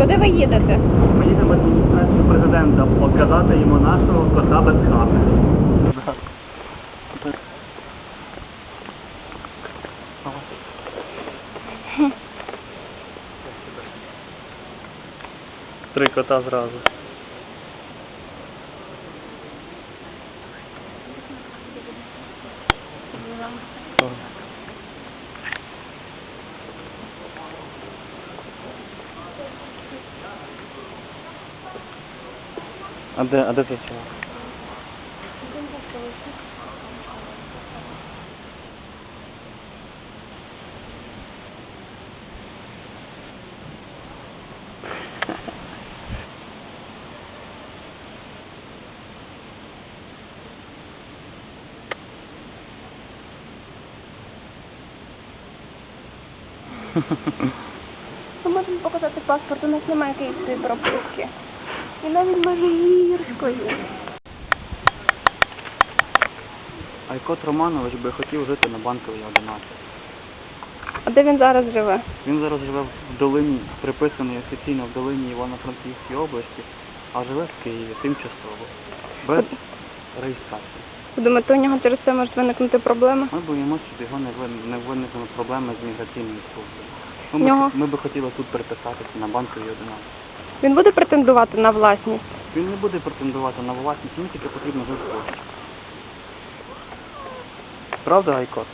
Куди ви їдете? Ми їдемо в адміністрацію президента показати йому нашого кота без хати. Три кота зразу. Thank you. А де, а де це село? Ми можемо показати паспорт, у нас немає київської прописки. І навіть може. Айкот Романович би хотів жити на банковій 11. А де він зараз живе? Він зараз живе в долині, приписаний офіційно в долині Івано-Франківській області, а живе в Києві тимчасово, без реєстрації. Ви думаєте, у нього через це можуть виникнути проблеми? Ми боїмося, щоб його не, вин- не виникли проблеми з міграційною службою. Ми, нього- ми би хотіли тут переписатися на банковій 11. Він буде претендувати на власність? Він не буде претендувати на власність, йому тільки потрібно жити. Правда, Айкот?